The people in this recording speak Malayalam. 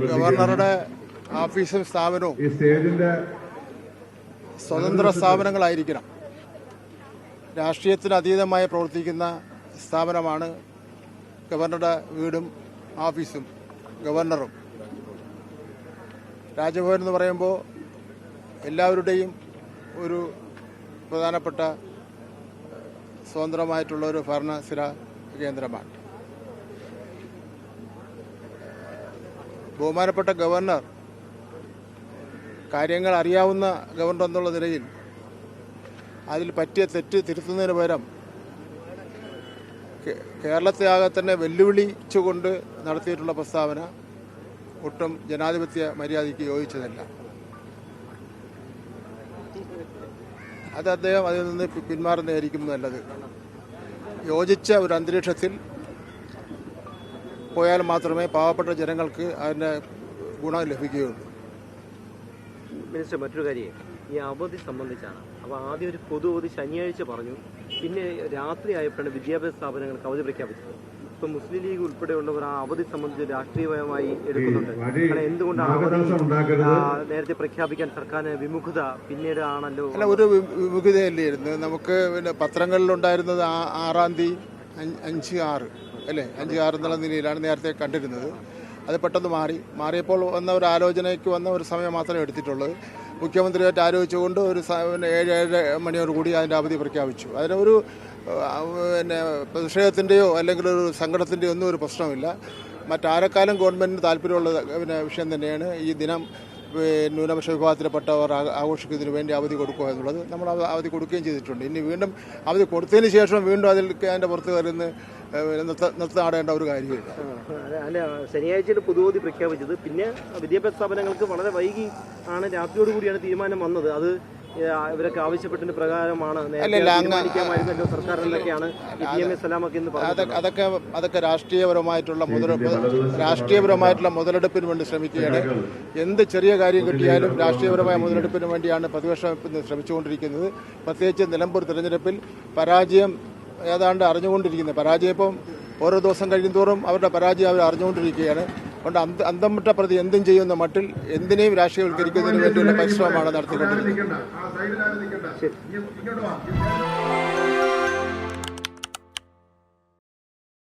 ഗവർണറുടെ ഓഫീസും സ്ഥാപനവും സ്വതന്ത്ര സ്ഥാപനങ്ങളായിരിക്കണം. രാഷ്ട്രീയത്തിന് അതീതമായി പ്രവർത്തിക്കുന്ന സ്ഥാപനമാണ് ഗവർണറുടെ വീടും ഓഫീസും ഗവർണറും. രാജഭവൻ എന്ന് പറയുമ്പോൾ എല്ലാവരുടെയും ഒരു പ്രധാനപ്പെട്ട സ്വതന്ത്രമായിട്ടുള്ള ഒരു ഭരണസ്ഥിര കേന്ദ്രമാണ്. ബഹുമാനപ്പെട്ട ഗവർണർ കാര്യങ്ങൾ അറിയാവുന്ന ഗവർണർ എന്നുള്ള നിലയിൽ അതിൽ പറ്റിയ തെറ്റ് തിരുത്തുന്നതിന് പകരം കേരളത്തെ ആകെ തന്നെ വെല്ലുവിളിച്ചുകൊണ്ട് നടത്തിയിട്ടുള്ള പ്രസ്താവന ഒട്ടും ജനാധിപത്യ മര്യാദയ്ക്ക് യോജിച്ചതല്ല. അത് അദ്ദേഹം അതിൽ നിന്ന് പിന്മാറുന്നതായിരിക്കും നല്ലത്. യോജിച്ച ഒരു അന്തരീക്ഷത്തിൽ പോയാൽ മാത്രമേ പാവപ്പെട്ട ജനങ്ങൾക്ക് അതിന്റെ ഗുണം ലഭിക്കുകയുള്ളൂ. മിനിസ്റ്റർ മറ്റൊരു കാര്യം. ഈ അവധി സംബന്ധിച്ചാണ്. അപ്പോൾ ആദ്യം ഒരു പൊതു അവധി ശനിയാഴ്ച പറഞ്ഞു. പിന്നെ രാത്രി ആയപ്പോഴാണ് വിദ്യാഭ്യാസ സ്ഥാപനങ്ങൾക്ക് അവധി പ്രഖ്യാപിച്ചത്. ഇപ്പൊ മുസ്ലിം ലീഗ് ഉൾപ്പെടെയുള്ളവർ ആ അവധി സംബന്ധിച്ച് രാഷ്ട്രീയമായി എടുക്കുന്നുണ്ട്. കാരണം എന്തുകൊണ്ടാണ് അവധി നേരത്തെ പ്രഖ്യാപിക്കാൻ സർക്കാരിന് വിമുഖത പിന്നീട് ആണല്ലോ അല്ല ഒരു വിമുഖതയല്ലേ വിമുഖതയല്ലായിരുന്നു നമുക്ക് പിന്നെ പത്രങ്ങളിലുണ്ടായിരുന്നത് ആറാം തീയതി അഞ്ച് ആറ്. അല്ലേ? അഞ്ച് ആറ് എന്നുള്ള നിലയിലാണ് നേരത്തെ കണ്ടിരുന്നത്. അത് പെട്ടെന്ന് മാറി. മാറിയപ്പോൾ വന്ന ഒരു ആലോചനയ്ക്ക് വന്ന ഒരു സമയം മാത്രമേ എടുത്തിട്ടുള്ളൂ. മുഖ്യമന്ത്രിയായിട്ട് ആലോചിച്ചുകൊണ്ട് ഒരു ഏഴ് ഏഴ് മണിയോട് കൂടി അതിന്റെ അവധി പ്രഖ്യാപിച്ചു. അതിനൊരു പിന്നെ പ്രതിഷേധത്തിന്റെയോ അല്ലെങ്കിൽ ഒരു സങ്കടത്തിന്റെയോ ഒന്നും ഒരു പ്രശ്നമില്ല. മറ്റാരെക്കാലം ഗവൺമെന്റിന് താല്പര്യമുള്ള പിന്നെ വിഷയം തന്നെയാണ്. ഈ ദിനം ന്യൂനപക്ഷ വിഭാഗത്തിൽപ്പെട്ടവർ ആഘോഷിക്കുന്നതിന് വേണ്ടി അവധി കൊടുക്കുക എന്നുള്ളത് നമ്മൾ അവധി കൊടുക്കുകയും ചെയ്തിട്ടുണ്ട്. ഇനി വീണ്ടും അവധി കൊടുത്തതിന് ശേഷം വീണ്ടും അതിൽ അതിന്റെ പുറത്ത് കയറുന്ന നിർത്ത നിർത്താടേണ്ട ഒരു കാര്യമില്ല. അല്ല, ശനിയാഴ്ചയാണ് പൊതുവധി പ്രഖ്യാപിച്ചത്. പിന്നെ വിദ്യാഭ്യാസ സ്ഥാപനങ്ങൾക്ക് വളരെ വൈകി ആണ് രാത്രിയോടുകൂടിയാണ് തീരുമാനം വന്നത്. അത് ഇവരൊക്കെ ആവശ്യപ്പെട്ടതിന് പ്രകാരമാണ് തീരുമാനിക്കാമായിരുന്നല്ലോ അതൊക്കെ അതൊക്കെ രാഷ്ട്രീയപരമായിട്ടുള്ള മുതലെടുപ്പ് രാഷ്ട്രീയപരമായിട്ടുള്ള മുതലെടുപ്പിന് വേണ്ടി ശ്രമിക്കുകയാണ്. എന്ത് ചെറിയ കാര്യം കിട്ടിയാലും രാഷ്ട്രീയപരമായ മുതലെടുപ്പിന് വേണ്ടിയാണ് പ്രതിപക്ഷം ശ്രമിച്ചുകൊണ്ടിരിക്കുന്നത്. പ്രത്യേകിച്ച് നിലമ്പൂർ തെരഞ്ഞെടുപ്പിൽ പരാജയം ഏതാണ്ട് അറിഞ്ഞുകൊണ്ടിരിക്കുന്നത്. പരാജയം ഇപ്പം ഓരോ ദിവസം കഴിയുന്തോറും അവരുടെ പരാജയം അവർ അറിഞ്ഞുകൊണ്ടിരിക്കുകയാണ്. അതുകൊണ്ട് അന്ത അന്തം വിട്ട പ്രതി എന്തും ചെയ്യുന്ന മട്ടിൽ എന്തിനേയും രാഷ്ട്രീയവൽക്കരിക്കുന്നതിന് വേണ്ടിയുള്ള പരിശ്രമമാണ് നടത്തിക്കൊണ്ടിരിക്കുന്നത്